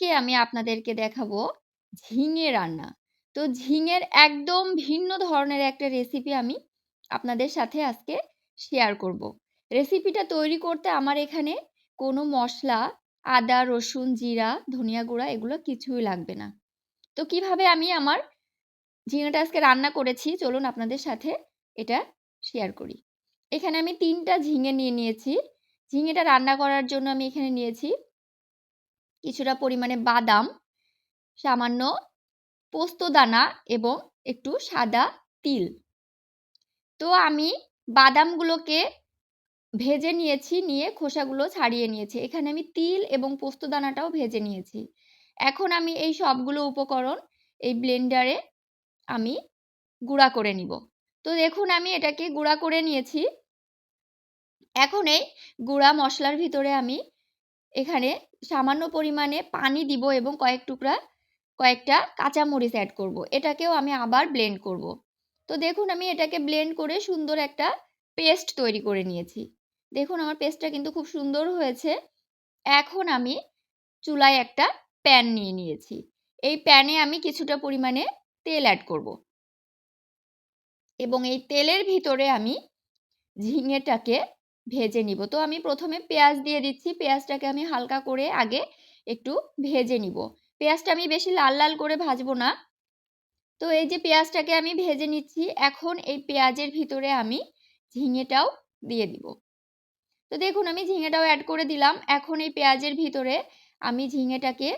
আজকে আমি আপনাদেরকে দেখাবো ঝিঙে রান্না। তো ঝিঙের একদম ভিন্ন ধরনের একটা রেসিপি আমি আপনাদের সাথে আজকে শেয়ার করব। রেসিপিটা তৈরি করতে আমার এখানে কোনো মশলা, আদা, রসুন, জিরা, ধনিয়া গুঁড়া এগুলো কিছুই লাগবে না। তো কীভাবে আমি আমার ঝিঙেটা আজকে রান্না করেছি চলুন আপনাদের সাথে এটা শেয়ার করি। এখানে আমি তিনটা ঝিঙে নিয়ে নিয়েছি। ঝিঙেটা রান্না করার জন্য আমি এখানে নিয়েছি কিছুটা পরিমাণে বাদাম, সামান্য পোস্তদানা এবং একটু সাদা তিল। তো আমি বাদামগুলোকে ভেজে নিয়েছি, নিয়ে খোসাগুলো ছাড়িয়ে নিয়েছি। এখানে আমি তিল এবং পোস্তদানাটাও ভেজে নিয়েছি। এখন আমি এই সবগুলো উপকরণ এই ব্লেন্ডারে আমি গুঁড়া করে নিব। তো দেখুন আমি এটাকে গুঁড়া করে নিয়েছি। এখন এই গুঁড়া মশলার ভিতরে আমি এখানে সামান্য পরিমাণে পানি দিব এবং কয়েক টুকরা, কয়েকটা কাঁচামরিচ অ্যাড করব। এটাকেও আমি আবার ব্লেন্ড করব। তো দেখুন, আমি এটাকে ব্লেন্ড করে সুন্দর একটা পেস্ট তৈরি করে নিয়েছি। দেখুন, আমার পেস্টটা কিন্তু খুব সুন্দর হয়েছে। এখন আমি চুলায় একটা প্যান নিয়ে নিয়েছি। এই প্যানে আমি কিছুটা পরিমাণে তেল অ্যাড করব। এবং এই তেলের ভিতরে আমি ঝিঙেটাকে ভেজে নিব। তো আমি প্রথমে পেঁয়াজ দিয়ে দিচ্ছি। পেঁয়াজটাকে আমি হালকা করে আগে একটু ভেজে নিব। পেঁয়াজটা আমি বেশি লাল লাল করে ভাজবো না। তো এই যে পেঁয়াজটাকে আমি ভেজে নিচ্ছি, এখন এই পেঁয়াজের ভিতরে আমি ঝিঙেটাও দিয়ে দিব। তো দেখুন, আমি ঝিঙেটাও অ্যাড করে দিলাম। এখন এই পেঁয়াজের ভিতরে আমি ঝিঙেটাকে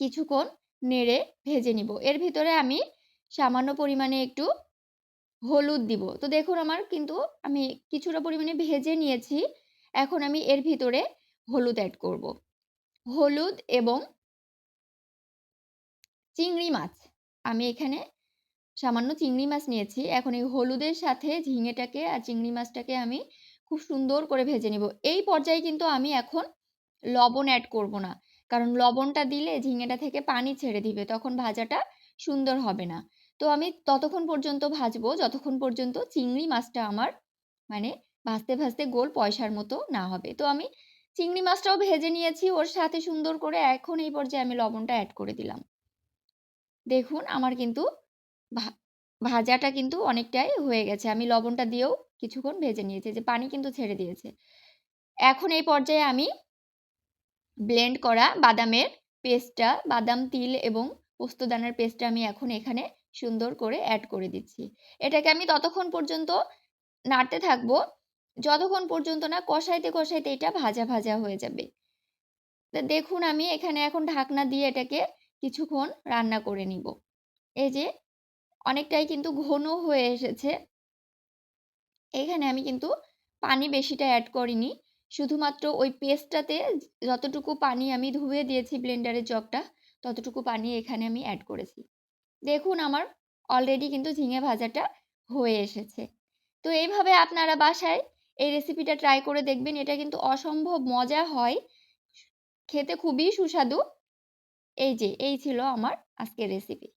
কিছুক্ষণ নেড়ে ভেজে নিব। এর ভিতরে আমি সামান্য পরিমাণে একটু হলুদ দিব। তো দেখুন আমার কিন্তু আমি কিছুটা পরিমাণে ভেজে নিয়েছি। এখন আমি এর ভিতরে হলুদ অ্যাড করব। হলুদ এবং চিংড়ি মাছ। আমি এখানে সামান্য চিংড়ি মাছ নিয়েছি। এখন এই হলুদের সাথে ঝিঙেটাকে আর চিংড়ি মাছটাকে আমি খুব সুন্দর করে ভেজে নিব। এই পর্যায়ে কিন্তু আমি এখন লবণ অ্যাড করব না। কারণ লবণটা দিলে ঝিঙেটা থেকে পানি ছেড়ে দিবে। তখন ভাজাটা সুন্দর হবে না। তো আমি ততক্ষণ পর্যন্ত ভাজবো, যতক্ষণ পর্যন্ত চিংড়ি মাছটা আমার মানে ভাজতে ভাজতে গোল পয়সার মতো না হবে। তো আমি চিংড়ি মাছটাও ভেজে নিয়েছি, ওর সাথে সুন্দর করে এখন এই পর্যায়ে আমি লবণটা অ্যাড করে দিলাম। দেখুন আমার কিন্তু ভাজাটা কিন্তু অনেকটাই হয়ে গেছে। আমি লবণটা দিয়েও কিছুক্ষণ ভেজে নিয়েছি, যে পানি কিন্তু ছেড়ে দিয়েছে। এখন এই পর্যায়ে আমি ব্লেন্ড করা বাদামের পেস্টটা বাদাম, তিল এবং পোস্তদানার পেস্টটা আমি এখন এখানে সুন্দর করে অ্যাড করে দিচ্ছি। এটাকে আমি ততক্ষণ পর্যন্ত নাড়তে থাকব। যতক্ষণ পর্যন্ত না কষাইতে কষাইতে এটা ভাজা ভাজা হয়ে যাবে। দেখুন আমি এখানে এখন ঢাকনা দিয়ে এটাকে কিছুক্ষণ রান্না করে নিব। এই যে অনেকটাই কিন্তু ঘন হয়ে এসেছে। এখানে আমি কিন্তু পানি বেশিটা অ্যাড করিনি। শুধুমাত্র ওই পেস্টটাতে যতটুকু পানি আমি ধুয়ে দিয়েছি ব্লেন্ডারের জগটা, ততটুকু পানি এখানে আমি অ্যাড করেছি। দেখুন আমার অলরেডি কিন্তু ঝিঙে ভাজাটা হয়ে এসেছে। তো এইভাবে আপনারা বাসায় এই রেসিপিটা ট্রাই করে দেখবেন, এটা কিন্তু অসম্ভব মজা হয়। খেতে খুবই সুস্বাদু। এই যে, এই ছিল আমার আজকের রেসিপি